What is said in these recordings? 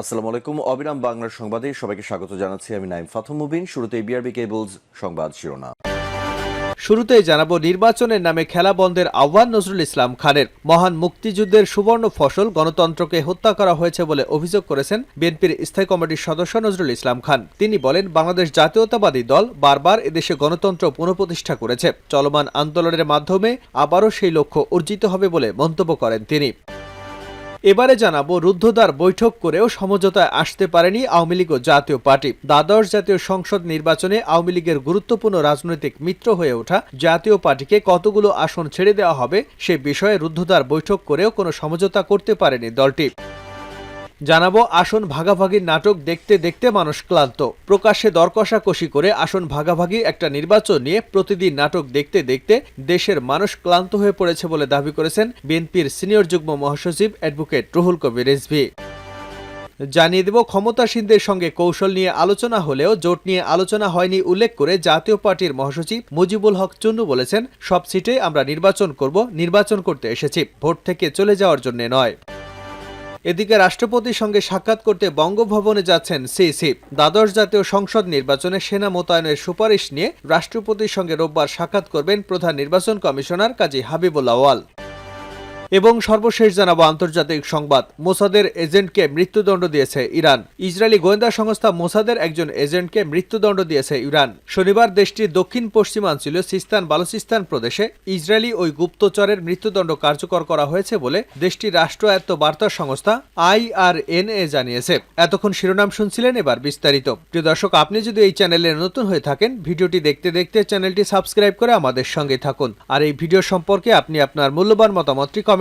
আসসালামু আলাইকুম, অবিরাম বাংলার সংবাদে সবাইকে স্বাগত জানাচ্ছি আমি নাইম ফাথম মুবিন। শুরুতে বিআরবি কেবলস সংবাদ শিরোনাম। শুরুতেই জানাব, নির্বাচনের নামে খেলা বন্ধের আহ্বান নজরুল ইসলাম খানের। মহান মুক্তিযুদ্ধের সুবর্ণ ফসল গণতন্ত্রকে হত্যা করা হয়েছে বলে অভিযোগ করেছেন বিএনপির স্থায়ী কমিটির সদস্য নজরুল ইসলাম খান। তিনি বলেন, বাংলাদেশ জাতীয়তাবাদী দল বারবার এদেশে গণতন্ত্র পুনঃপ্রতিষ্ঠা করেছে। চলমান আন্দোলনের মাধ্যমে আবারও সেই লক্ষ্য অর্জিত হবে বলে মন্তব্য করেন তিনি। এবারে জানাব রুদ্ধদ্বার বৈঠক করেও সমঝোতায় আসতে পারেনি আওয়ামী লীগ ও জাতীয় পার্টি। দ্বাদশ জাতীয় সংসদ নির্বাচনে আওয়ামী লীগের গুরুত্বপূর্ণ রাজনৈতিক মিত্র হয়ে ওঠা জাতীয় পার্টিকে কতগুলো আসন ছেড়ে দেওয়া হবে সে বিষয়ে রুদ্ধদ্বার বৈঠক করেও কোনো সমঝোতা করতে পারেনি দলটি। জানাব আসন ভাগাভাগির নাটক দেখতে দেখতে মানুষ ক্লান্ত। প্রকাশ্যে দর কষাকষি করে আসন ভাগাভাগি একটা নির্বাচন নিয়ে প্রতিদিন নাটক দেখতে দেখতে দেশের মানুষ ক্লান্ত হয়ে পড়েছে বলে দাবি করেছেন বিএনপির সিনিয়র যুগ্ম মহাসচিব অ্যাডভোকেট রুহুল কবির রিজভী। জানিয়ে দেব ক্ষমতাসীনদের সঙ্গে কৌশল নিয়ে আলোচনা হলেও জোট নিয়ে আলোচনা হয়নি উল্লেখ করে জাতীয় পার্টির মহাসচিব মুজিবুল হক চুন্নু বলেছেন, সব সিটে আমরা নির্বাচন করব, নির্বাচন করতে এসেছি, ভোট থেকে চলে যাওয়ার জন্য নয়। এদিকে রাষ্ট্রপতির সঙ্গে সাক্ষাৎ করতে বঙ্গভবনে যাচ্ছেন সিসি। দ্বাদশ জাতীয় সংসদ নির্বাচনে সেনা মোতায়েনের সুপারিশ নিয়ে রাষ্ট্রপতির সঙ্গে রোববার সাক্ষাৎ করবেন প্রধান নির্বাচন কমিশনার কাজী হাবিবুল ওয়াল এবং সর্বশেষ জানাব আন্তর্জাতিক সংবাদ। মোসাদের এজেন্টকে মৃত্যুদণ্ড দিয়েছে ইরান। ইসরায়েলি গোয়েন্দা সংস্থা মোসাদের একজন এজেন্টকে মৃত্যুদণ্ড দিয়েছে ইরান। শনিবার দেশটির দক্ষিণ পশ্চিমাঞ্চলীয় সিস্তান বালুচিস্তান প্রদেশে ইসরায়েলি ওই গুপ্তচরের মৃত্যুদণ্ড কার্যকর করা হয়েছে বলে দেশটির রাষ্ট্রায়ত্ত বার্তা সংস্থা আইআরএনএ জানিয়েছে। এতক্ষণ শিরোনাম শুনছিলেন এবার বিস্তারিত। প্রিয় দর্শক, আপনি যদি এই চ্যানেলে নতুন হয়ে থাকেন, ভিডিওটি দেখতে দেখতে চ্যানেলটি সাবস্ক্রাইব করে আমাদের সঙ্গে থাকুন। আর এই ভিডিও সম্পর্কে আপনি আপনার মূল্যবান মতামতটি কমেন্ট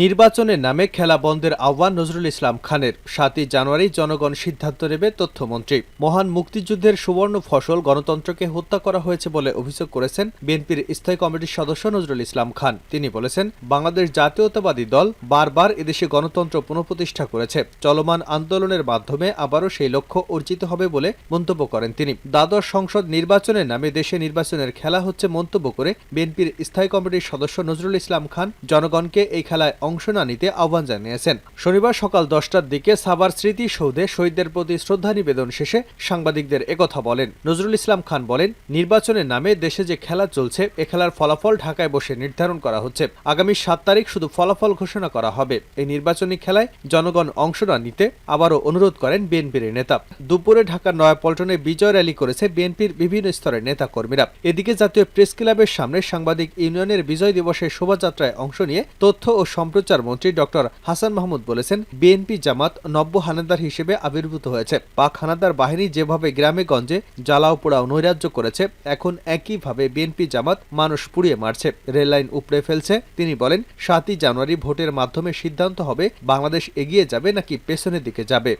নির্বাচনের নামে খেলা বন্ধের আহ্বান নজরুল ইসলাম খানের। সাতই জানুয়ারি জনগণ সিদ্ধান্ত নেবে তথ্যমন্ত্রী। মহান মুক্তিযুদ্ধের সুবর্ণ ফসল গণতন্ত্রকে হত্যা করা হয়েছে বলে অভিযোগ করেছেন বিএনপির স্থায়ী কমিটির সদস্য নজরুল ইসলাম খান। তিনি বলেছেন, বাংলাদেশ জাতীয়তাবাদী দল বারবার এদেশে গণতন্ত্র পুনঃপ্রতিষ্ঠা করেছে। চলমান আন্দোলনের মাধ্যমে আবারও সেই লক্ষ্য অর্জিত হবে বলে মন্তব্য করেন তিনি। দ্বাদশ সংসদ নির্বাচনের নামে দেশে নির্বাচনের খেলা হচ্ছে মন্তব্য করে বিএনপির স্থায়ী কমিটির সদস্য নজরুল ইসলাম খান, জনগণকে এই খেলায় অংশ না নিতে আহ্বান জানিয়েছেন। শনিবার সকাল দশটার দিকে সাবার স্মৃতি সৌধে শহীদদের প্রতি শ্রদ্ধা নিবেদন শেষে সাংবাদিকদের একথা বলেন। নজরুল ইসলাম খান বলেন, নির্বাচনের নামে দেশে যে খেলা চলছে, এ খেলার ফলাফল ঢাকায় বসে নির্ধারণ করা হচ্ছে। আগামী সাত তারিখ শুধু ফলাফল ঘোষণা করা হবে। এই নির্বাচনী খেলায় জনগণ অংশ না নিতে আবারও অনুরোধ করেন বিএনপির নেতা। দুপুরে ঢাকার নয়াপল্টনে বিজয় র্যালি করেছে বিএনপির বিভিন্ন স্তরের নেতা কর্মীরা এদিকে জাতীয় প্রেস ক্লাবের সামনে সাংবাদিক ইউনিয়নের বিজয় দিবসের শোভাযাত্রায় অংশ নিয়ে তথ্য ও সম্প্রচার মন্ত্রী ডক্টর হাসান মাহমুদ বলেছেন, বিএনপি জামাত নব্য হানাদার হিসেবে আবির্ভূত হয়েছে। পাক হানাদার বাহিনী যেভাবে গ্রামে গঞ্জে জ্বালাও পোড়াও নৈরাজ্য করেছে, এখন একইভাবে বিএনপি জামাত মানুষ পুড়িয়ে মারছে। রেললাইন উপড়ে ফেলছে। তিনি বলেন, সাতই জানুয়ারি ভোটের মাধ্যমে সিদ্ধান্ত হবে, বাংলাদেশ এগিয়ে যাবে নাকি পেছনের দিকে যাবে।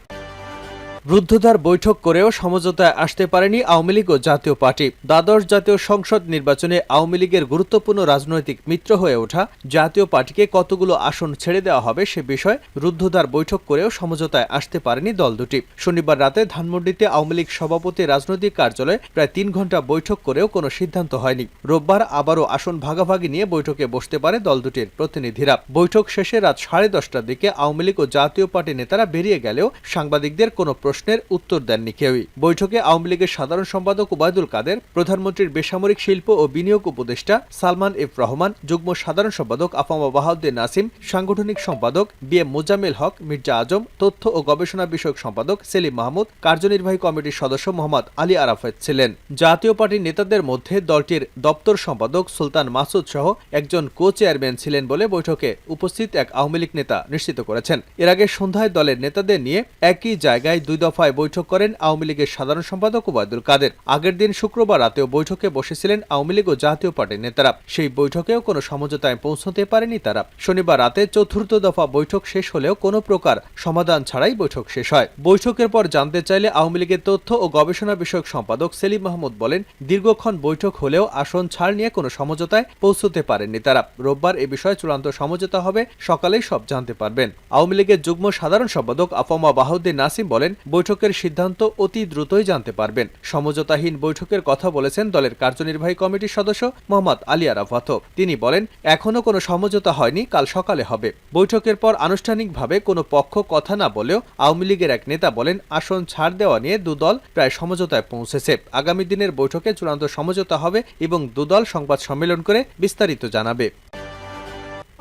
রুদ্ধদ্বার বৈঠক করেও সমঝোতায় আসতে পারেনি আওয়ামী লীগ ও জাতীয় পার্টি। দ্বাদশ জাতীয় সংসদ নির্বাচনে আওয়ামী লীগের গুরুত্বপূর্ণ রাজনৈতিক মিত্র হয়ে ওঠা জাতীয় পার্টিকে কতগুলো আসন ছেড়ে দেওয়া হবে সে বিষয়ে রুদ্ধদ্বার বৈঠক করেও সমঝোতায় আসতে পারেনি দল দুটি। শনিবার রাতে ধানমন্ডিতে আওয়ামী লীগ সভাপতি রাজনৈতিক কার্যালয়ে প্রায় তিন ঘণ্টা বৈঠক করেও কোনো সিদ্ধান্ত হয়নি। রোববার আবারও আসন ভাগাভাগি নিয়ে বৈঠকে বসতে পারে দল দুটির প্রতিনিধিরা। বৈঠক শেষে রাত সাড়ে দশটার দিকে আওয়ামী লীগ ও জাতীয় পার্টি নেতারা বেরিয়ে গেলেও সাংবাদিকদের কোনো প্রশ্নের উত্তর দেননি কেউই। বৈঠকে আওয়ামী লীগের সাধারণ সম্পাদক ওবায়দুল কাদের, প্রধানমন্ত্রীর বেসামরিক শিল্প ও বিনিয়োগ উপদেষ্টা সালমান এফ রহমান, যুগ্ম সাধারণ সম্পাদক আফামা বাহাউদ্দিন নাসিম, সাংগঠনিক সম্পাদক বি এম মোজাম্মেল হক, মির্জা আজম, তথ্য ও গবেষণা বিষয়ক সম্পাদক সেলিম মাহমুদ, কার্যনির্বাহী কমিটির সদস্য মোহাম্মদ আলী আরাফাত ছিলেন। জাতীয় পার্টির নেতাদের মধ্যে দলটির দপ্তর সম্পাদক সুলতান মাসুদ সহ একজন কো চেয়ারম্যান ছিলেন বলে বৈঠকে উপস্থিত এক আওয়ামী লীগ নেতা নিশ্চিত করেছেন। এর আগে সন্ধ্যায় দলের নেতাদের নিয়ে একই জায়গায় দুই দফায় বৈঠক করেন আওয়ামী লীগের সাধারণ সম্পাদক ওবায়দুল কাদের। আগের দিন শুক্রবার রাতেও বৈঠকে বসেছিলেন আওয়ামী লীগ ও জাতীয় পার্টির নেতারা। সেই বৈঠকেও কোনো সমঝোতায় পৌঁছতে পারেনি তারা। শনিবার রাতে চতুর্থ দফা বৈঠক শেষ হলেও কোনো প্রকার সমাধান ছাড়াই বৈঠক শেষ হয়। বৈঠকের পর জানতে চাইলে আওয়ামী লীগের তথ্য ও গবেষণা বিষয়ক সম্পাদক সেলিম মাহমুদ বলেন, দীর্ঘক্ষণ বৈঠক হলেও আসন ছাড় নিয়ে কোনো সমঝোতায় পৌঁছতে পারেননি তারা। রোববার এ বিষয়ে চূড়ান্ত সমঝোতা হবে, সকালেই সব জানতে পারবেন। আওয়ামী লীগের যুগ্ম সাধারণ সম্পাদক আফমা বাহাউদ্দিন নাসিম বলেন বৈঠকের সিদ্ধান্ত অতি দ্রুতই জানতে পারবেন। সমঝোতাহীন বৈঠকের কথা বলেছেন দলের কার্যনির্বাহী কমিটির সদস্য মোহাম্মদ আলী আরাফাত। তিনি বলেন, এখনও কোনো সমঝোতা হয়নি, কাল সকালে হবে। বৈঠকের পর আনুষ্ঠানিকভাবে কোনো পক্ষ কথা না বলেও আওয়ামী লীগের এক নেতা বলেন, আসন ছাড় দেওয়া নিয়ে দুদল প্রায় সমঝোতায় পৌঁছেছে। আগামী দিনের বৈঠকে চূড়ান্ত সমঝোতা হবে এবং দুদল সংবাদ সম্মেলন করে বিস্তারিত জানাবে।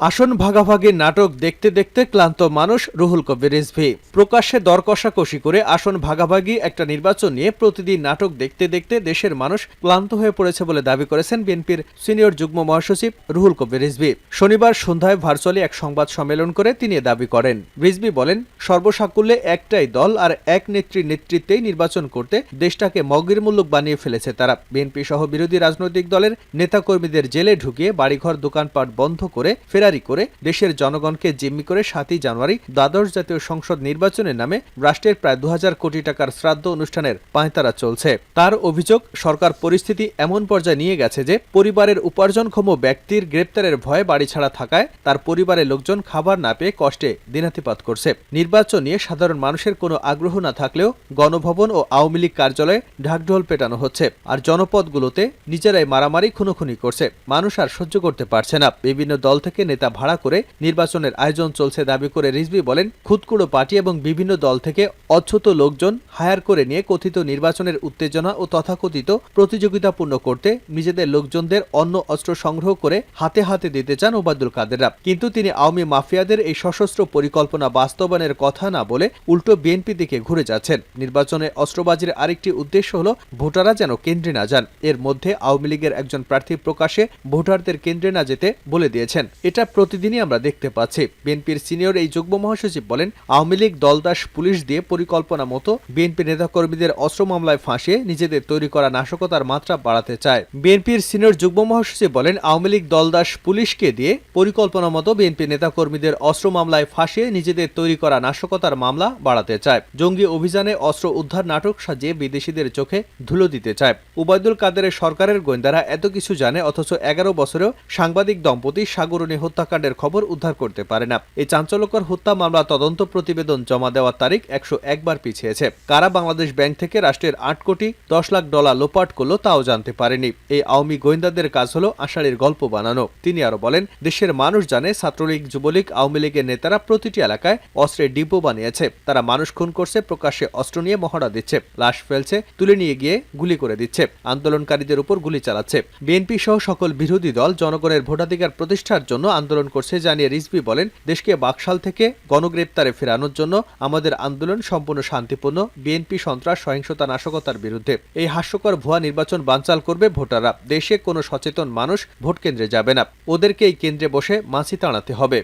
আসন ভাগাভাগি নাটক দেখতে দেখতে ক্লান্ত মানুষ রুহুল কবির রিজভি। প্রকাশ্যে দর কষাকষি করে আসন ভাগাভাগি একটা নির্বাচন নিয়ে প্রতিদিন নাটক দেখতে দেখতে দেশের মানুষ ক্লান্ত হয়ে পড়েছে বলে দাবি করেছেন বিএনপির সিনিয়র যুগ্ম মহাসচিব রুহুল কবির রিজভি। শনিবার সন্ধ্যায় ভার্চুয়ালি এক সংবাদ সম্মেলন করে তিনি দাবি করেন। রিজভি বলেন, সর্বসাকুল্যে একটাই দল আর এক নেত্রীর নেতৃত্বেই নির্বাচন করতে দেশটাকে মগের মুল্লুক বানিয়ে ফেলেছে তারা। বিএনপি সহ বিরোধী রাজনৈতিক দলের নেতাকর্মীদের জেলে ঢুকিয়ে বাড়িঘর, দোকানপাট বন্ধ করে ফেরারি করে দেশের জনগণকে জিম্মি করে সাতই জানুয়ারি দ্বাদশ জাতীয় সংসদ নির্বাচনের নামে রাষ্ট্রের প্রায় দু কোটি টাকার শ্রাদ্ধ অনুষ্ঠানের পাঁয়তারা চলছে। তার অভিযোগ, সরকার পরিস্থিতি এমন পর্যায়ে নিয়ে গেছে যে পরিবারের উপার্জনক্ষম ব্যক্তির গ্রেপ্তারের ভয়ে বাড়ি ছাড়া থাকায় তার পরিবারের লোকজন খাবার না পেয়ে কষ্টে দিনাতিপাত করছে। নির্বাচন নিয়ে সাধারণ মানুষের কোনো আগ্রহ না থাকলেও গণভবন ও আওয়ামী লীগ কার্যালয়ে ঢাকঢোল পেটানো হচ্ছে আর জনপদগুলোতে নিজেরাই মারামারি খুনোখুনি করছে। মানুষ আর সহ্য করতে পারছে না। বিভিন্ন দল থেকে নেতা ভাড়া করে নির্বাচনের আয়োজন চলছে দাবি করে রিজভি বলেন খুদকুড়ো পার্টি এবং বিভিন্ন দল থেকে অচ্ছুত লোকজন হায়ার করে নিয়ে কথিত নির্বাচনের উত্তেজনা ও তথাকথিত প্রতিযোগিতাপূর্ণ করতে নিজেদের লোকজনদের অন্য অস্ত্র সংগ্রহ করে হাতে হাতে দিতে চান ওবায়দুল কাদেররা। কিন্তু তিনি আওয়ামী মাফিয়াদের এই সশস্ত্র পরিকল্পনা বাস্তবায়নের কথা না বলে উল্টো বিএনপি দিকে ঘুরে যাচ্ছেন। নির্বাচনে অস্ত্রবাজির আরেকটি উদ্দেশ্য হল, ভোটাররা যেন কেন্দ্রে না যান। এর মধ্যে আওয়ামী লীগের একজন প্রার্থী প্রকাশে ভোটারদের কেন্দ্রে না যেতে বলে দিয়েছেন। এটা প্রতিদিনই আমরা দেখতে পাচ্ছি। বিএনপির সিনিয়র এই যুগ্ম মহাসচিব বলেন, আওয়ামী লীগ দলদাস পুলিশ দিয়ে পরিকল্পনা মতো বিএনপি নেতাকর্মীদের অস্ত্র মামলায় ফাঁসিয়ে নিজেদের তৈরি করা নাশকতার মাত্রা বাড়াতে চায়। বিএনপির সিনিয়র যুগ্ম মহাসচিব বলেন, আওয়ামী লীগ দলদাস পুলিশকে দিয়ে পরিকল্পনা মতো বিএনপি নেতাকর্মীদের অস্ত্র মামলায় ফাঁসিয়ে নিজেদের তৈরি করা নাশকতার মামলা বাড়াতে চায়। জঙ্গি অভিযানে অস্ত্র উদ্ধার নাটক সাজিয়ে বিদেশিদের চোখে ধুলো দিতে চায়। উবায়দুল কাদেরের সরকারের গোয়েন্দারা এত কিছু জানে, অথচ এগারো বছরেও সাংবাদিক দম্পতি সাগরণী হত্যাকাণ্ডের খবর উদ্ধার করতে পারে না। এই চাঞ্চল্যকর হত্যা মামলা তদন্ত প্রতিবেদন জমা দেওয়ার তারিখ একশো একবার পিছিয়েছে। কারা বাংলাদেশ ব্যাংক থেকে রাষ্ট্রের আট কোটি দশ লাখ ডলার লোপাট করল তাও জানতে পারেনি। এই আওয়ামী গোয়েন্দাদের কাজ হলো আষাঢ়ের গল্প বানানো। তিনি আরও বলেন, দেশের মানুষ জানে ছাত্রলীগ, যুবলীগ, আওয়ামী লীগের নেতারা প্রতিটি এলাকায় অস্ত্রের ডিপো বানিয়েছে। তারা মানুষ খুন করছে, প্রকাশ্যে অস্ত্র নিয়ে মহড়া দিচ্ছে। লাশ ফেলছে, তুলে নিয়ে গিয়ে গুলি করে দিচ্ছে। আন্দোলনকারীদের উপর গুলি চালাচ্ছে। বিএনপি সহ সকল বিরোধী দল জনগণের ভোটাধিকার প্রতিষ্ঠার জন্য আন্দোলন করছে জানিয়ে রিজভি বলেন, দেশকে বাকশাল থেকে গণগ্রেপ্তারে ফেরানোর জন্য আমাদের আন্দোলন সম্পূর্ণ শান্তিপূর্ণ, বিএনপি সন্ত্রাস, সহিংসতা, নাশকতার বিরুদ্ধে। এই হাস্যকর ভুয়া নির্বাচন বানচাল করবে ভোটাররা। দেশে কোনো সচেতন মানুষ ভোট কেন্দ্রে যাবে না। ওদেরকে এই কেন্দ্রে বসে মাছি তাড়াতে হবে।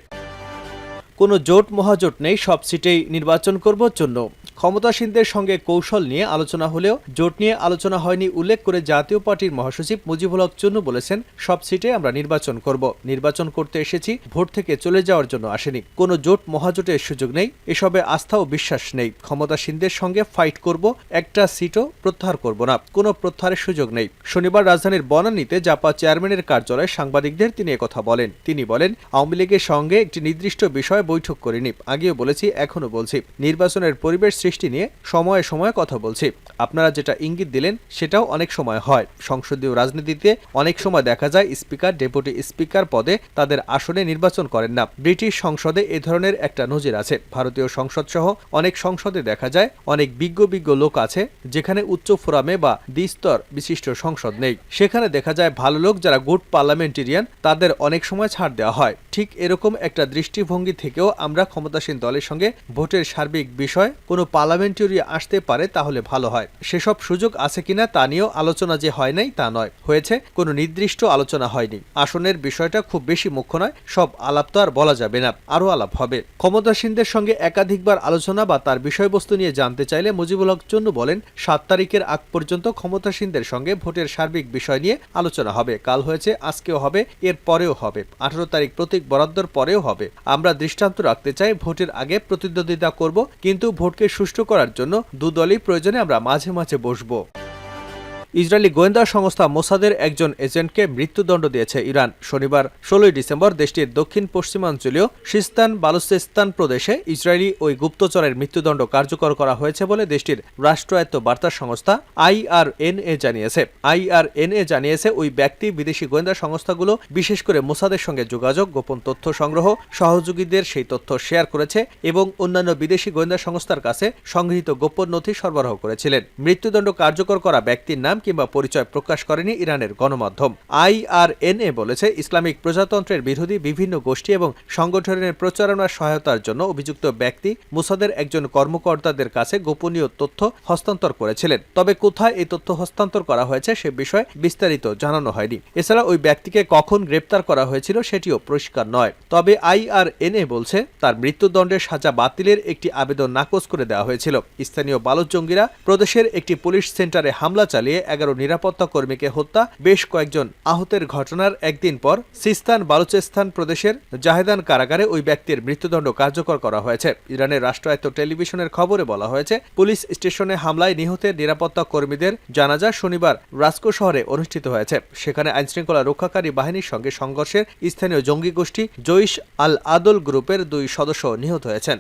কোনো জোট মহাজোট নেই, সব সিটেই নির্বাচন করব জন্য। ক্ষমতাসীনদের সঙ্গে কৌশল নিয়ে আলোচনা হলেও জোট নিয়ে আলোচনা হয়নি উল্লেখ করে জাতীয় পার্টির মহাসচিব মুজিবুল হক চুন্নু বলেছেন, সব সিটে আমরা নির্বাচন করব। নির্বাচন করতে এসেছি, ভোট থেকে চলে যাওয়ার জন্য আসেনি। কোনো জোট মহাজোটের সুযোগ নেই, এসবে আস্থা ও বিশ্বাস নেই। ক্ষমতাসীনদের সঙ্গে ফাইট করব, একটা সিটও প্রত্যাহার করব না। কোনো প্রত্যাহারের সুযোগ নেই। শনিবার রাজধানীর বনানীতে জাপা চেয়ারম্যানের কার্যালয়ে সাংবাদিকদের তিনি কথা বলেন। তিনি বলেন, আওয়ামী লীগের সঙ্গে একটি নির্দিষ্ট বিষয়ে বৈঠক করিনি আগেও বলেছি, এখনও বলছি। নির্বাচনের পরিবেশ সৃষ্টি নিয়ে সময়ে সময়ে কথা বলছি। আপনারা যেটা ইঙ্গিত দিলেন, সেটাও অনেক সময় হয়। সংসদীয় রাজনীতিতে অনেক সময় দেখা যায়, স্পিকার, ডেপুটি স্পিকার পদে তাদের আসনে নির্বাচন করেন না। ব্রিটিশ সংসদে এ ধরনের একটা নজির আছে। ভারতীয় সংসদ সহ অনেক সংসদে দেখা যায়, অনেক বিজ্ঞ বিজ্ঞ লোক আছে, যেখানে উচ্চ ফোরামে বা দ্বিস্তর বিশিষ্ট সংসদ নেই। সেখানে দেখা যায়, ভালো লোক যারা গুড পার্লামেন্টেরিয়ান, তাদের অনেক সময় ছাড় দেওয়া হয়। ঠিক এরকম একটা দৃষ্টিভঙ্গি থেকেও আমরা ক্ষমতাসীন দলের সঙ্গে ভোটের সার্বিক বিষয় কোনো পার্লামেন্টারি আসতে পারে তাহলে ভালো হয়। সেসব সুযোগ আছে কিনা তা নিয়েও আলোচনা যে হয় নাই তা নয়। হয়েছে, কোনো নির্দিষ্ট আলোচনা হয়নি। আসনের বিষয়টা খুব বেশি মুখ্য নয়, সব আলাপ তো আর বলা যাবে না, আরও আলাপ হবে। ক্ষমতাসীনদের সঙ্গে একাধিকবার আলোচনা বা তার বিষয়বস্তু নিয়ে জানতে চাইলে মুজিবুল হক চন্নু বলেন, সাত তারিখের আগ পর্যন্ত ক্ষমতাসীনদের সঙ্গে ভোটের সার্বিক বিষয় নিয়ে আলোচনা হবে। কাল হয়েছে, আজকেও হবে এর পরেও হবে। আঠারো তারিখ প্রতীক বরাদ্দর পরেও হবে। আমরা দৃষ্টান্ত রাখতে চাই, ভোটের আগে প্রতিদ্বন্দ্বিতা করব, কিন্তু ভোটকে সুষ্ঠু করার জন্য দুদলই প্রয়োজনে আমরা মাঝে মাঝে বসবো। ইসরায়েলি গোয়েন্দা সংস্থা মোসাদের একজন এজেন্টকে মৃত্যুদণ্ড দিয়েছে ইরান। শনিবার, ষোলোই ডিসেম্বর দেশটির দক্ষিণ পশ্চিমাঞ্চলীয় সিস্তান বালুচিস্তান প্রদেশে ইসরায়েলি ওই গুপ্তচরের মৃত্যুদণ্ড কার্যকর করা হয়েছে বলে দেশটির রাষ্ট্রায়ত্ত বার্তা সংস্থা আইআরএনএ জানিয়েছে। আইআরএনএ জানিয়েছে, ওই ব্যক্তি বিদেশি গোয়েন্দা সংস্থাগুলো, বিশেষ করে মোসাদের সঙ্গে যোগাযোগ, গোপন তথ্য সংগ্রহ, সহযোগীদের সেই তথ্য শেয়ার করেছে এবং অন্যান্য বিদেশি গোয়েন্দা সংস্থার কাছে সংগৃহীত গোপন নথি সরবরাহ করেছিলেন। মৃত্যুদণ্ড কার্যকর করা ব্যক্তির নাম কিংবা পরিচয় প্রকাশ করেনি ইরানের গণমাধ্যম। আইআরএনএ বলেছে, ইসলামিক প্রজাতন্ত্রের বিরোধী বিভিন্ন গোষ্ঠী এবং সংগঠনের প্রচারণার সহায়তার জন্য অভিযুক্ত ব্যক্তি মুসাদের একজন কর্মকর্তাদের কাছে গোপনীয় তথ্য হস্তান্তর করেছিলেন। তবে কোথায় এই তথ্য হস্তান্তর করা হয়েছে সে বিষয়ে বিস্তারিত জানানো হয়নি। এছাড়া ওই ব্যক্তিকে কখন গ্রেপ্তার করা হয়েছিল সেটিও পরিষ্কার নয়। তবে আইআরএনএ বলছে, তার মৃত্যুদণ্ডের সাজা বাতিলের একটি আবেদন নাকচ করে দেওয়া হয়েছিল। স্থানীয় বালুচ জঙ্গিরা প্রদেশের একটি পুলিশ সেন্টারে হামলা চালিয়ে এগারো নিরাপত্তা কর্মীকে হত্যা, বেশ কয়েকজন আহতের ঘটনার একদিন পর সিস্তান বালুচেস্তান প্রদেশের জাহেদান কারাগারে ওই ব্যক্তির মৃত্যুদণ্ড কার্যকর করা হয়েছে। ইরানের রাষ্ট্রায়ত্ত টেলিভিশনের খবরে বলা হয়েছে, পুলিশ স্টেশনে হামলায় নিহতের নিরাপত্তা কর্মীদের জানাজা শনিবার রাস্কো শহরে অনুষ্ঠিত হয়েছে। সেখানে আইনশৃঙ্খলা রক্ষাকারী বাহিনীর সঙ্গে সংঘর্ষের স্থানীয় জঙ্গি গোষ্ঠী জৈশ আল আদল গ্রুপের দুই সদস্য নিহত হয়েছেন।